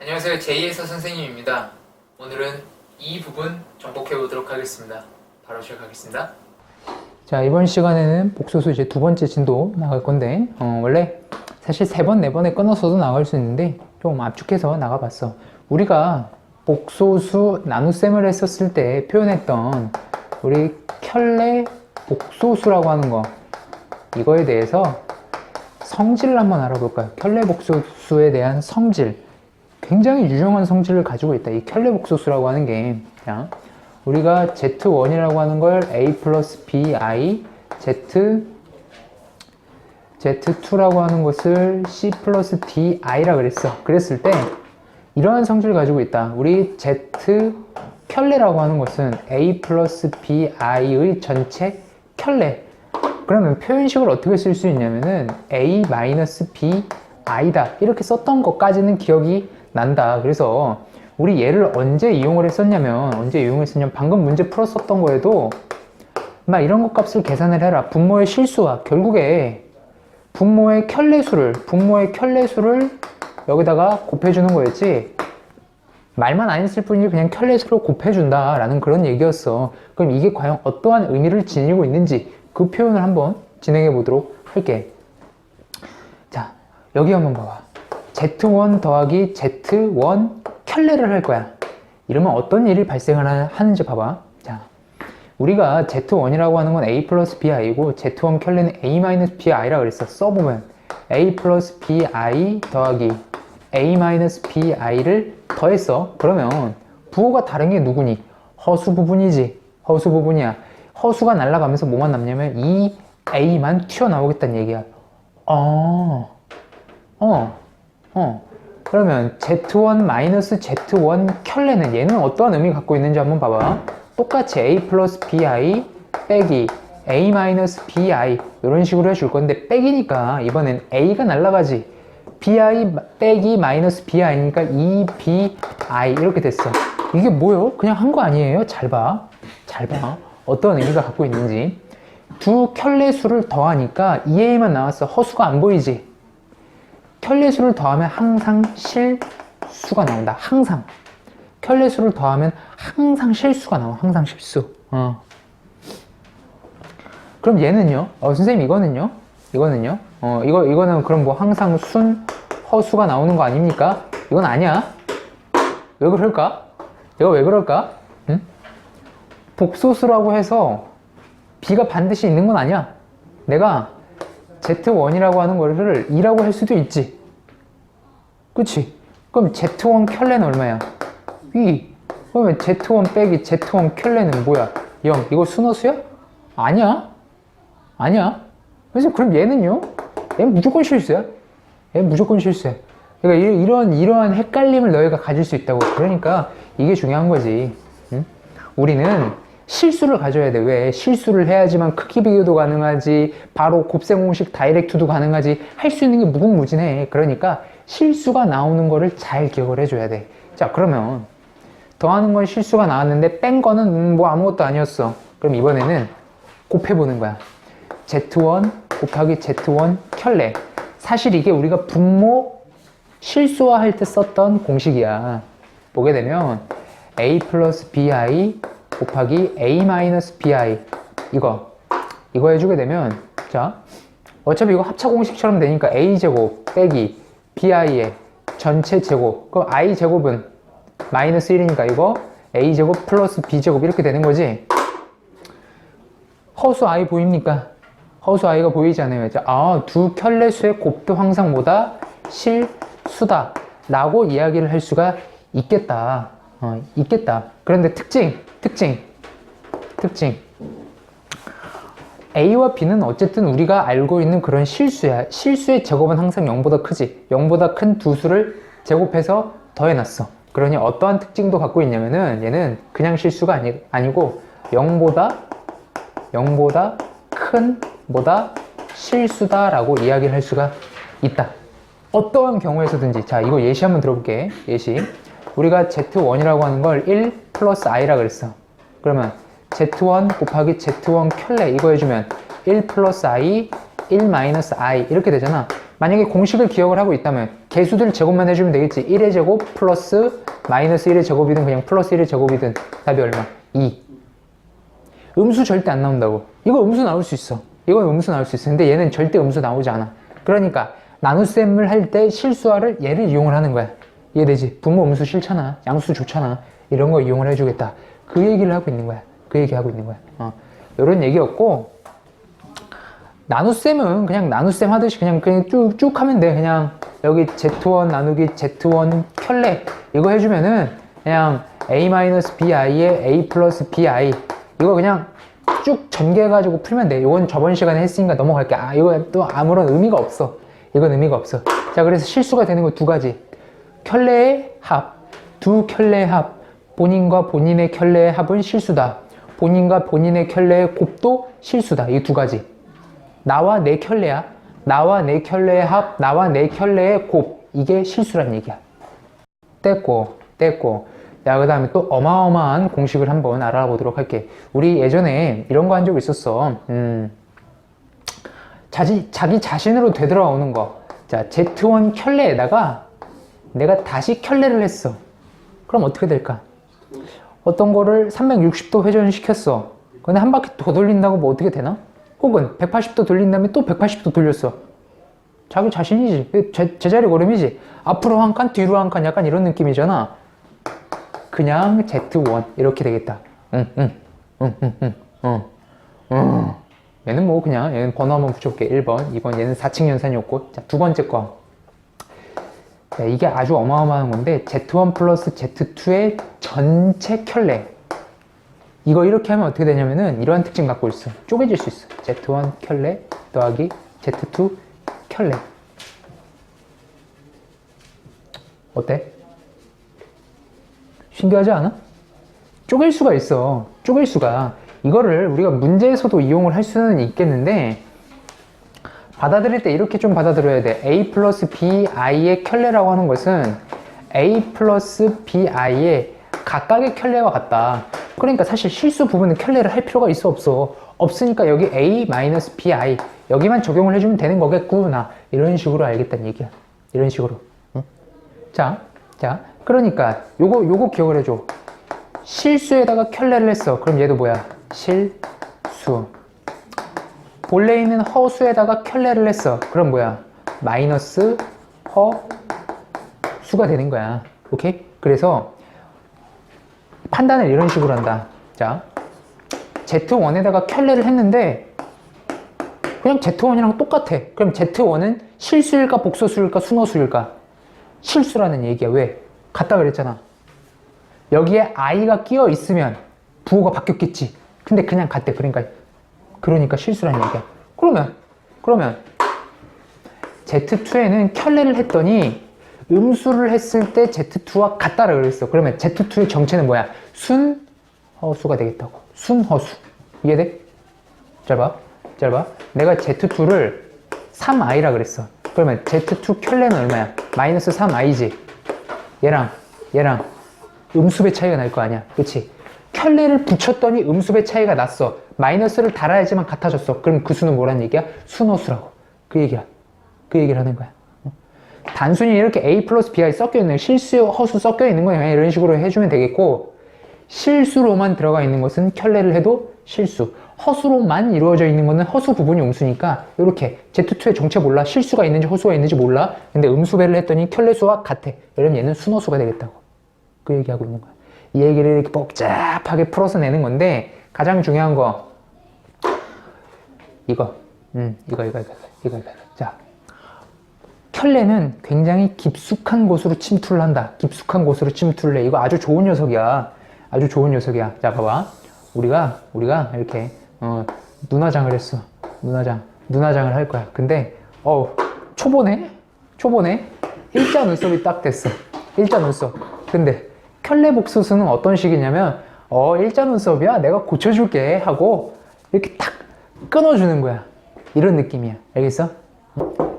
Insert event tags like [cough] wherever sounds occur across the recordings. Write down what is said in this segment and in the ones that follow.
안녕하세요. 제이에서 선생님입니다. 오늘은 이 부분 정복해 보도록 하겠습니다. 바로 시작하겠습니다. 자 이번 시간에는 복소수 이제 두 번째 진도 나갈 건데 어, 원래 사실 세 번 네 번에 끊어서도 나갈 수 있는데 좀 압축해서 나가봤어 우리가 복소수 나눗셈을 했었을 때 표현했던 우리 켤레 복소수라고 하는 거 이거에 대해서 성질을 한번 알아볼까요 켤레 복소수에 대한 성질 굉장히 유용한 성질을 가지고 있다 이 켤레 복소수라고 하는 게 자, 우리가 Z1이라고 하는 걸 A 플러스 BI, Z, Z2라고 하는 것을 C 플러스 DI라 그랬어. 그랬을 때, 이러한 성질을 가지고 있다. 우리 Z 켤레라고 하는 것은 A 플러스 BI의 전체 켤레. 그러면 표현식을 어떻게 쓸 수 있냐면은 A 마이너스 BI다. 이렇게 썼던 것까지는 기억이 난다. 그래서 우리 얘를 언제 이용을 했었냐면 언제 이용했었냐면 방금 문제 풀었었던 거에도 막 이런 것 값을 계산을 해라. 분모의 실수와 결국에 분모의 켤레수를 분모의 켤레수를 여기다가 곱해주는 거였지. 말만 안 했을 뿐이지 그냥 켤레수로 곱해준다 라는 그런 얘기였어. 그럼 이게 과연 어떠한 의미를 지니고 있는지 그 표현을 한번 진행해 보도록 할게. 자 여기 한번 봐봐 Z1 더하기 Z1 켤레를 할 거야. 이러면 어떤 일이 발생을 하- 하는지 봐봐. 자, 우리가 Z1이라고 하는 건 A 플러스 BI고 Z1 켤레는 A 마이너스 BI라 그랬어. 써보면 A 플러스 BI 더하기 A 마이너스 BI를 더했어. 그러면 부호가 다른 게 누구니? 허수 부분이지. 허수 부분이야. 허수가 날아가면서 뭐만 남냐면 이 A만 튀어나오겠다는 얘기야. 어, 어, 어. 그러면 Z1 마이너스 Z1 켤레는 얘는 어떠한 의미 갖고 있는지 한번 봐봐. 똑같이 A 플러스 BI 빼기 A 마이너스 BI 이런 식으로 해줄 건데 빼기니까 이번엔 A가 날라가지. BI 빼기 마이너스 BI니까 2BI 이렇게 됐어. 이게 뭐요? 그냥 한 거 아니에요? 잘 봐. 잘 봐. 어떤 의미가 갖고 있는지. 두 켤레 수를 더하니까 2A만 나왔어. 허수가 안 보이지? 켤레수를 더하면 항상 실수가 나온다. 항상. 켤레수를 더하면 항상 실수가 나와. 항상 실수. 어. 그럼 얘는요? 어, 선생님 이거는요? 이거는요? 어, 이거, 이거는 그럼 뭐 항상 순, 허수가 나오는 거 아닙니까? 이건 아니야. 왜 그럴까? 이거 왜 그럴까? 응? 복소수라고 해서 B가 반드시 있는 건 아니야. 내가 Z1이라고 하는 거를 2라고 할 수도 있지. 그치? 그럼 Z1 켤레는 얼마야? 2. 그러면 Z1 빼기 Z1 켤레는 뭐야? 0. 이거 순호수야? 아니야. 아니야. 그래서 그럼 얘는요? 얘는 무조건 실수야. 얘는 무조건 실수야. 그러니까 이- 이런, 이러한 헷갈림을 너희가 가질 수 있다고. 그러니까 이게 중요한 거지. 응? 우리는 실수를 가져야 돼. 왜? 실수를 해야지만 크기 비교도 가능하지, 바로 곱셈 공식 다이렉트도 가능하지, 할 수 있는 게 무궁무진해. 그러니까 실수가 나오는 거를 잘 기억을 해줘야 돼. 자, 그러면 더하는 건 실수가 나왔는데 뺀 거는 음, 뭐 아무것도 아니었어. 그럼 이번에는 곱해보는 거야. Z1 곱하기 Z1 켤레. 사실 이게 우리가 분모 실수화할 때 썼던 공식이야. 보게 되면 A 플러스 BI 곱하기 A 마이너스 BI 이거 이거 해주게 되면 자 어차피 이거 합차 공식처럼 되니까 A 제곱 빼기 BI의 전체 제곱 그럼 I 제곱은 마이너스 1이니까 이거 A 제곱 플러스 B 제곱 이렇게 되는 거지 허수 I 보입니까? 허수 I가 보이지 않아요. 자, 아, 두 켤레 수의 곱도 항상 뭐다? 실수다. 라고 이야기를 할 수가 있겠다. 어, 있겠다. 그런데 특징, 특징, 특징. A와 B는 어쨌든 우리가 알고 있는 그런 실수야. 실수의 제곱은 항상 0보다 크지. 0보다 큰 두 수를 제곱해서 더해놨어. 그러니 어떠한 특징도 갖고 있냐면은 얘는 그냥 실수가 아니, 아니고 0보다 0보다 큰 보다 실수다라고 이야기를 할 수가 있다. 어떠한 경우에서든지 자 이거 예시 한번 들어볼게. 예시. 우리가 Z1이라고 하는 걸 1 플러스 i라 그랬어. 그러면 Z1 곱하기 Z1 켤레 이거 해주면 1 플러스 i, 1 마이너스 i 이렇게 되잖아. 만약에 공식을 기억을 하고 있다면 개수들 제곱만 해주면 되겠지. 1의 제곱 플러스 마이너스 1의 제곱이든 그냥 플러스 1의 제곱이든 답이 얼마? 2 음수 절대 안 나온다고. 이거 음수 나올 수 있어. 이건 음수 나올 수 있어. 근데 얘는 절대 음수 나오지 않아. 그러니까 나눗셈을 할 때 실수화를 얘를 이용을 하는 거야 이해되지? 분모 음수 싫잖아. 양수 좋잖아. 이런 거 이용을 해주겠다. 그 얘기를 하고 있는 거야. 그 얘기 하고 있는 거야. 어. 이런 얘기였고 나눗셈은 그냥 나눗셈 하듯이 그냥 그냥 쭉쭉 하면 돼. 그냥 여기 z1 나누기 z1 켤레 이거 해주면은 그냥 a-bi의 a 플러스 bi 이거 그냥 쭉 전개해가지고 풀면 돼. 이건 저번 시간에 했으니까 넘어갈게. 아 이거 또 아무런 의미가 없어. 이건 의미가 없어. 자 그래서 실수가 되는 거 두 가지 켤레의 합, 두 켤레의 합, 본인과 본인의 켤레의 합은 실수다. 본인과 본인의 켤레의 곱도 실수다. 이 두 가지. 나와 내 켤레야. 나와 내 켤레의 합, 나와 내 켤레의 곱. 이게 실수란 얘기야. 뗐고, 뗐고. 자, 그 다음에 또 어마어마한 공식을 한번 알아보도록 할게. 우리 예전에 이런 거 한 적 있었어. 음, 자기, 자기 자신으로 되돌아오는 거. 자, Z1 켤레에다가 내가 다시 켤레를 했어. 그럼 어떻게 될까? 어떤 거를 360도 회전시켰어. 근데 한 바퀴 더 돌린다고 뭐 어떻게 되나? 혹은 180도 돌린 다음에 또 180도 돌렸어. 자기 자신이지. 제, 제자리 걸음이지. 앞으로 한 칸, 뒤로 한 칸 약간 이런 느낌이잖아. 그냥 Z1 이렇게 되겠다. 응, 응, 응, 응, 응, 응, 응. 얘는 뭐 그냥 얘는 번호 한번 붙여볼게. 1번, 2번 얘는 4층 연산이었고 자, 두 번째 거. 자, 이게 아주 어마어마한 건데 Z1 플러스 Z2의 전체 켤레. 이거 이렇게 하면 어떻게 되냐면은 이러한 특징 갖고 있어. 쪼개질 수 있어. Z1 켤레 더하기 Z2 켤레. 어때? 신기하지 않아? 쪼갤 수가 있어. 쪼갤 수가. 이거를 우리가 문제에서도 이용을 할 수는 있겠는데 받아들일 때 이렇게 좀 받아들여야 돼. a 플러스 bi의 켤레라고 하는 것은 a 플러스 bi의 각각의 켤레와 같다. 그러니까 사실 실수 부분은 켤레를 할 필요가 있어 없어. 없으니까 여기 a 마이너스 bi 여기만 적용을 해주면 되는 거겠구나. 이런 식으로 알겠다는 얘기야. 이런 식으로. 응? 자, 자, 그러니까 요거 요거 기억을 해줘. 실수에다가 켤레를 했어. 그럼 얘도 뭐야? 실수. 본래 있는 허수에다가 켤레를 했어. 그럼 뭐야? 마이너스 허수가 되는 거야. 오케이? 그래서 판단을 이런 식으로 한다. 자, Z1에다가 켤레를 했는데 그냥 Z1이랑 똑같아. 그럼 Z1은 실수일까 복소수일까 순호수일까? 실수라는 얘기야. 왜? 같다 그랬잖아. 여기에 i가 끼어 있으면 부호가 바뀌었겠지. 근데 그냥 같대. 그러니까 그러니까 실수라는 얘기야. 그러면 그러면 Z2에는 켤레를 했더니 음수를 했을 때 Z2와 같다라 그랬어. 그러면 Z2의 정체는 뭐야? 순허수가 되겠다고. 순허수. 이해돼? 잘 봐. 잘 봐. 내가 Z2를 3i라 그랬어. 그러면 Z2 켤레는 얼마야? 마이너스 3i지. 얘랑 얘랑 음수배 차이가 날 거 아니야. 그치? 켤레를 붙였더니 음수배 차이가 났어. 마이너스를 달아야지만 같아졌어. 그럼 그 수는 뭐란 얘기야? 순호수라고. 그 얘기야. 그 얘기를 하는 거야. 어? 단순히 이렇게 A 플러스 B가 섞여 있는 실수, 허수 섞여 있는 거야. 이런 식으로 해주면 되겠고, 실수로만 들어가 있는 것은 켤레를 해도 실수. 허수로만 이루어져 있는 것은 허수 부분이 음수니까, 이렇게 Z2의 정체 몰라. 실수가 있는지 허수가 있는지 몰라. 근데 음수배를 했더니 켤레수와 같아. 이러면 얘는 순호수가 되겠다고. 그 얘기하고 있는 거야. 이 얘기를 이렇게 복잡하게 풀어서 내는 건데, 가장 중요한 거, 이거, 음, 이거, 이거, 이거, 이거, 이거. 자, 켤레는 굉장히 깊숙한 곳으로 침투를 한다. 깊숙한 곳으로 침투를 해. 이거 아주 좋은 녀석이야. 아주 좋은 녀석이야. 자, 봐봐. 우리가, 우리가 이렇게, 어, 눈화장을 했어. 눈화장. 눈화장을 할 거야. 근데, 어 초보네? 초보네? 일자 눈썹이 딱 됐어. 일자 눈썹. 근데, 켤레 복수수는 어떤 식이냐면, 어, 일자 눈썹이야. 내가 고쳐줄게. 하고, 이렇게 탁 끊어주는 거야. 이런 느낌이야. 알겠어?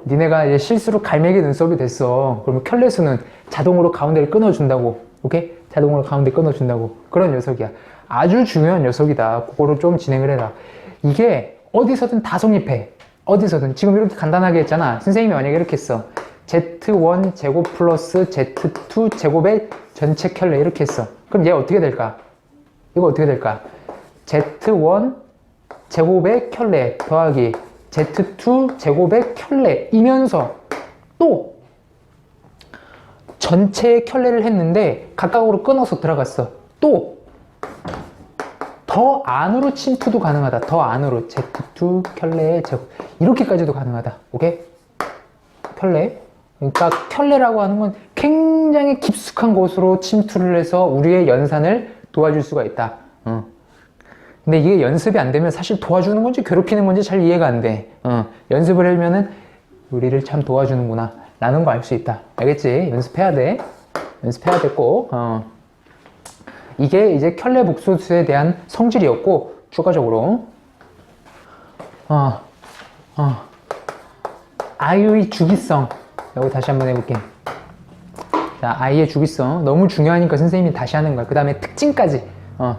니네가 이제 실수로 갈매기 눈썹이 됐어. 그러면 켤레수는 자동으로 가운데를 끊어준다고. 오케이? 자동으로 가운데 끊어준다고. 그런 녀석이야. 아주 중요한 녀석이다. 그거를 좀 진행을 해라. 이게 어디서든 다 성립해. 어디서든. 지금 이렇게 간단하게 했잖아. 선생님이 만약에 이렇게 했어. Z1 제곱 플러스 Z2 제곱의 전체 켤레 이렇게 했어. 그럼 얘 어떻게 될까? 이거 어떻게 될까? Z1 제곱의 켤레 더하기 Z2 제곱의 켤레이면서 또 전체의 켤레를 했는데 각각으로 끊어서 들어갔어. 또 더 안으로 침투도 가능하다. 더 안으로 Z2 켤레의 제곱 이렇게까지도 가능하다. 오케이? 켤레. 그러니까 켤레라고 하는 건 굉장히 깊숙한 곳으로 침투를 해서 우리의 연산을 도와줄 수가 있다. 어. 근데 이게 연습이 안 되면 사실 도와주는 건지 괴롭히는 건지 잘 이해가 안 돼. 어. 연습을 하면은 우리를 참 도와주는구나. 라는 거 알 수 있다. 알겠지? 연습해야 돼. 연습해야 돼 꼭. 어. 이게 이제 켤레 복소수에 대한 성질이었고 추가적으로 어, 어, 아이의 주기성 여기 다시 한번 해볼게 자 아이의 주기성 너무 중요하니까 선생님이 다시 하는 거야 그 다음에 특징까지 어,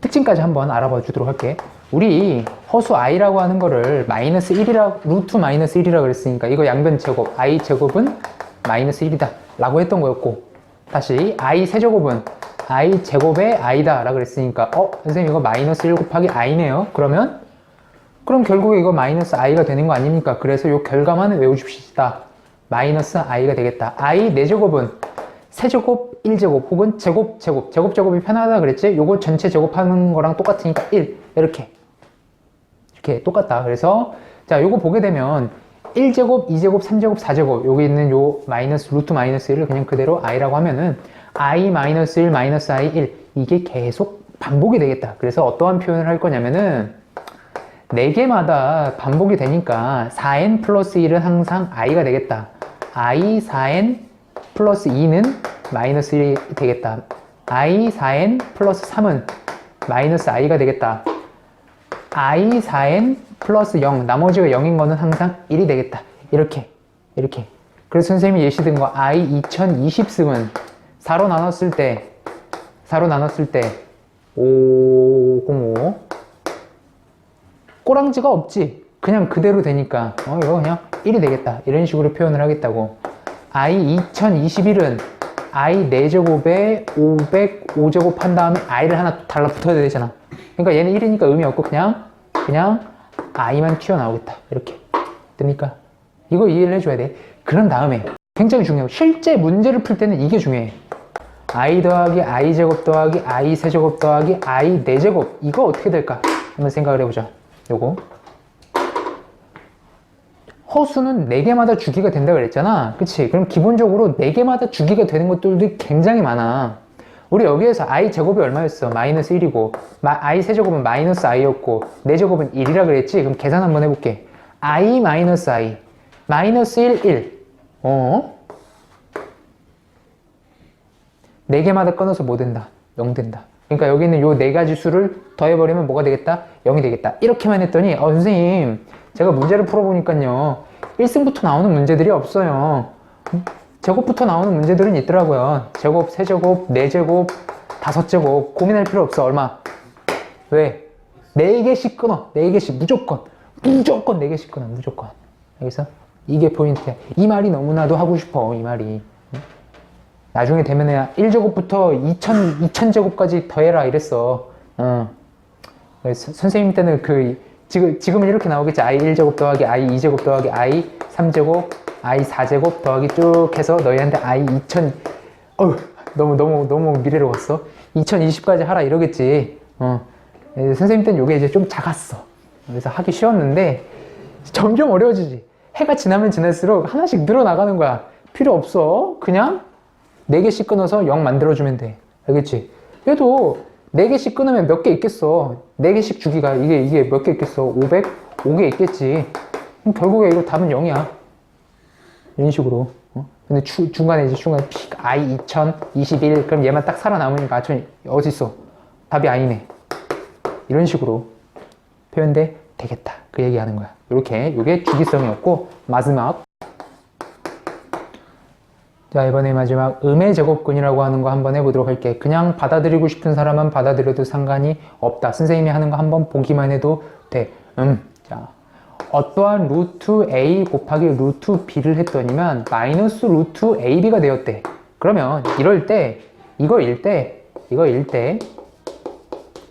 특징까지 한번 알아봐 주도록 할게. 우리 허수 i라고 하는 거를 마이너스 1이라 루트 마이너스 1이라 그랬으니까 이거 양변 제곱 i 제곱은 마이너스 1이다 라고 했던 거였고 다시 i 세제곱은 i 제곱의 i다 라고 그랬으니까 어 선생님 이거 마이너스 1 곱하기 i네요. 그러면 그럼 결국에 이거 마이너스 i가 되는 거 아닙니까? 그래서 이 결과만 외워줍시다. 마이너스 i가 되겠다. I 4제곱은 세제곱 1제곱 혹은 제곱 제곱 제곱 제곱이 편하다 그랬지? 요거 전체 제곱하는 거랑 똑같으니까 1 이렇게. 이렇게 똑같다. 그래서 자 요거 보게 되면 1제곱, 2제곱, 3제곱, 4제곱 여기 있는 요 마이너스 루트 마이너스 1을 그냥 그대로 i라고 하면은 i 마이너스 1 마이너스 i 1 이게 계속 반복이 되겠다. 그래서 어떠한 표현을 할 거냐면은 4개마다 반복이 되니까 4n 플러스 1은 항상 i가 되겠다. i 4n 플러스 2는 마이너스 1이 되겠다. i 4n 플러스 3은 마이너스 i가 되겠다. i 4n 플러스 0 나머지가 0인 거는 항상 1이 되겠다. 이렇게 이렇게. 그래서 선생님이 예시 든 거 i 2020승은 4로 나눴을 때 4로 나눴을 때 505 꼬랑지가 없지. 그냥 그대로 되니까 어 이거 그냥 1이 되겠다. 이런 식으로 표현을 하겠다고. i 2021은 i 4제곱에 505제곱 한 다음에 i를 하나 달라붙어야 되잖아. 그러니까 얘는 1이니까 의미 없고 그냥 그냥 i만 튀어나오겠다. 이렇게. 됩니까? 이거 이해를 해줘야 돼. 그런 다음에 굉장히 중요하고 실제 문제를 풀 때는 이게 중요해. i 더하기 i 제곱 더하기 i 세제곱 더하기 i 4제곱. 이거 어떻게 될까? 한번 생각을 해보자. 요거 허수는 4개마다 주기가 된다 그랬잖아 그치? 그럼 기본적으로 4개마다 주기가 되는 것들도 굉장히 많아 우리 여기에서 i 제곱이 얼마였어? 마이너스 1이고 i 세제곱은 마이너스 i였고 4제곱은 1이라 그랬지? 그럼 계산 한번 해볼게 i 마이너스 i 마이너스 1, 1 어? 4개마다 끊어서 뭐 된다? 0 된다 그러니까 여기 있는 요 네 가지 수를 더해버리면 뭐가 되겠다? 0이 되겠다. 이렇게만 했더니 어 선생님 제가 문제를 풀어보니까요 1승부터 나오는 문제들이 없어요. 제곱부터 나오는 문제들은 있더라고요. 제곱, 세제곱, 네제곱, 다섯제곱. 고민할 필요 없어. 얼마? 왜? 4개씩 끊어. 4개씩. 무조건. 무조건 4개씩 끊어. 무조건. 알겠어? 이게 포인트야. 이 말이 너무나도 하고 싶어 이 말이 나중에 되면은 1제곱부터 2000, 2000제곱까지 더해라 이랬어. 어. 그래서 선생님 때는 그, 지금, 지금은 이렇게 나오겠지. i 1제곱 더하기 i 2제곱 더하기 i 3제곱, i 4제곱 더하기 쭉 해서 너희한테 i 2000, 어휴, 너무, 너무, 너무 미래로웠어. 2020까지 하라 이러겠지. 어. 예, 선생님 때는 이게 이제 좀 작았어. 그래서 하기 쉬웠는데 점점 어려워지지. 해가 지나면 지날수록 하나씩 늘어나가는 거야. 필요 없어. 그냥 4개씩 끊어서 0 만들어주면 돼. 알겠지? 얘도 4개씩 끊으면 몇 개 있겠어. 4개씩 주기가 이게, 이게 몇 개 있겠어. 500? 5개 있겠지. 그럼 결국에 이거 답은 0이야. 이런 식으로. 어? 근데 주, 중간에 이제 중간에 픽, i 2021. 그럼 얘만 딱 살아남으니까, 아, 저, 어딨어? 답이 아니네. 이런 식으로 표현돼 되겠다. 그 얘기 하는 거야. 이렇게, 이게 주기성이었고, 마지막. 자 이번에 마지막 음의 제곱근이라고 하는 거 한번 해보도록 할게 그냥 받아들이고 싶은 사람은 받아들여도 상관이 없다 선생님이 하는 거 한번 보기만 해도 돼 음. 자 어떠한 루트 A 곱하기 루트 B를 했더니만 마이너스 루트 AB가 되었대. 그러면 이럴 때 이거 일 때 이거 일 때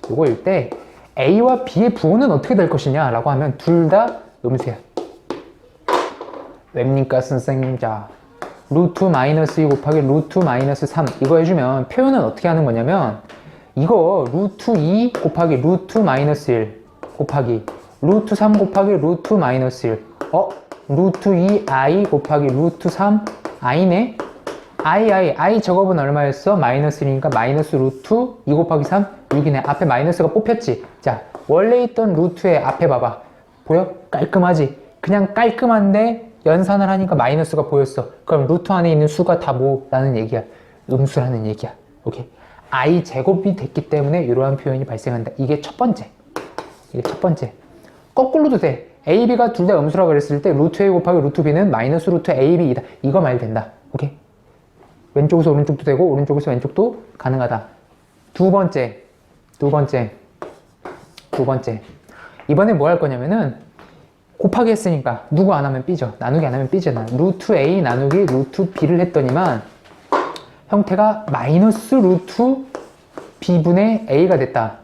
이거 일 때 A와 B의 부호는 어떻게 될 것이냐 라고 하면 둘 다 음수야. 왜입니까 선생님? 자 루트 마이너스 2 곱하기 루트 마이너스 3 이거 해주면 표현은 어떻게 하는 거냐면 이거 루트 2 곱하기 루트 마이너스 1 곱하기 루트 3 곱하기 루트 마이너스 1 어? 루트 2 i 곱하기 루트 3 i네? i i i 저거는 얼마였어? 마이너스 1이니까 마이너스 루트 2 곱하기 3 6이네 앞에 마이너스가 뽑혔지 자 원래 있던 루트의 앞에 봐봐 보여? 깔끔하지? 그냥 깔끔한데 연산을 하니까 마이너스가 보였어. 그럼 루트 안에 있는 수가 다 뭐라는 얘기야? 음수라는 얘기야. 오케이? i 제곱이 됐기 때문에 이러한 표현이 발생한다. 이게 첫 번째. 이게 첫 번째. 거꾸로도 돼. a, b가 둘 다 음수라고 그랬을 때 루트 a 곱하기 루트 b는 마이너스 루트 a, b이다. 이거 말 된다. 오케이? 왼쪽에서 오른쪽도 되고 오른쪽에서 왼쪽도 가능하다. 두 번째. 두 번째. 두 번째. 이번에 뭐 할 거냐면은 곱하기 했으니까 누구 안 하면 삐져 나누기 안 하면 삐잖아 루트 a 나누기 루트 b를 했더니만 형태가 마이너스 루트 b분의 a가 됐다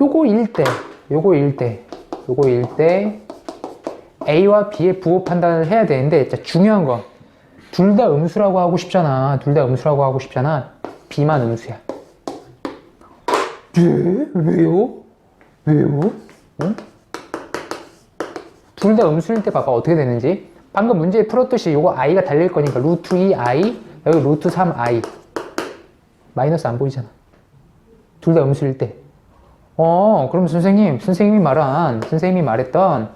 요거 일때 요거 일때 요거 일때 a와 b의 부호 판단을 해야 되는데 진짜 중요한 거 둘 다 음수라고 하고 싶잖아 둘 다 음수라고 하고 싶잖아 b만 음수야 예? 왜요? 왜요? 응? 둘 다 음수일 때 봐봐 어떻게 되는지 방금 문제 풀었듯이 요거 i가 달릴 거니까 루트 2i 여기 루트 3i 마이너스 안 보이잖아 둘 다 음수일 때 어, 그럼 선생님, 선생님이 말한, 선생님이 말했던,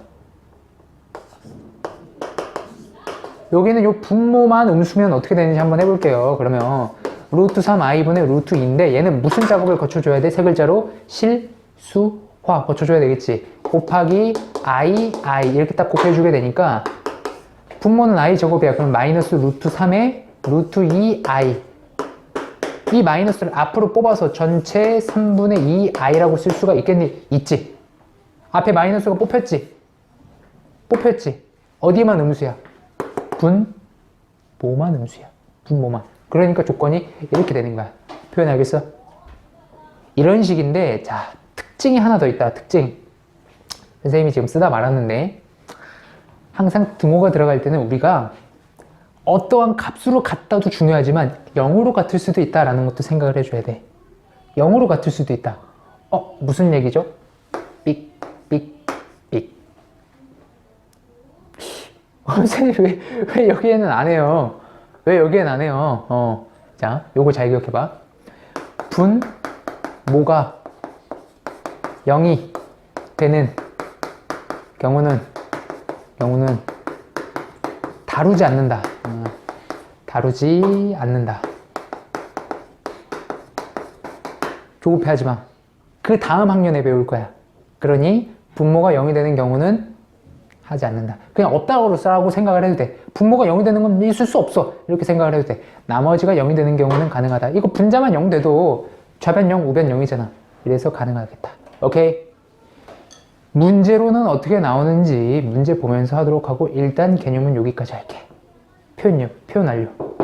여기는 요 분모만 음수면 어떻게 되는지 한번 해볼게요. 그러면, 루트 3i분의 루트 2인데, 얘는 무슨 작업을 거쳐줘야 돼? 세 글자로 실수화 거쳐줘야 되겠지. 곱하기 i, i, 이렇게 딱 곱해주게 되니까, 분모는 i 제곱이야. 그럼 마이너스 루트 3에 루트 2i. 이 마이너스를 앞으로 뽑아서 전체 3분의 2i라고 쓸 수가 있겠니? 있지. 앞에 마이너스가 뽑혔지? 뽑혔지? 어디만 음수야? 분, 모만 음수야. 분 모만. 그러니까 조건이 이렇게 되는 거야. 표현 알겠어? 이런 식인데, 자, 특징이 하나 더 있다. 특징. 선생님이 지금 쓰다 말았는데, 항상 등호가 들어갈 때는 우리가 어떠한 값으로 같다도 중요하지만 0으로 같을 수도 있다라는 것도 생각을 해줘야 돼. 0으로 같을 수도 있다. 어, 무슨 얘기죠? 삑, 삑, 삑. 어, [laughs] 선생님, 왜, 왜 여기에는 안 해요? 왜 여기에는 안 해요? 어, 자, 요거 잘 기억해봐. 분, 모가 0이 되는 경우는, 경우는 다루지 않는다. 어, 다루지 않는다. 조급해하지 마. 그 다음 학년에 배울 거야. 그러니 분모가 0이 되는 경우는 하지 않는다. 그냥 없다고 쓰라고 생각을 해도 돼. 분모가 0이 되는 건 있을 수 없어. 이렇게 생각을 해도 돼. 나머지가 0이 되는 경우는 가능하다. 이거 분자만 0 돼도 좌변 0, 우변 0이잖아. 이래서 가능하겠다. 오케이? 문제로는 어떻게 나오는지 문제 보면서 하도록 하고 일단 개념은 여기까지 할게. 표현력, 표현 완료.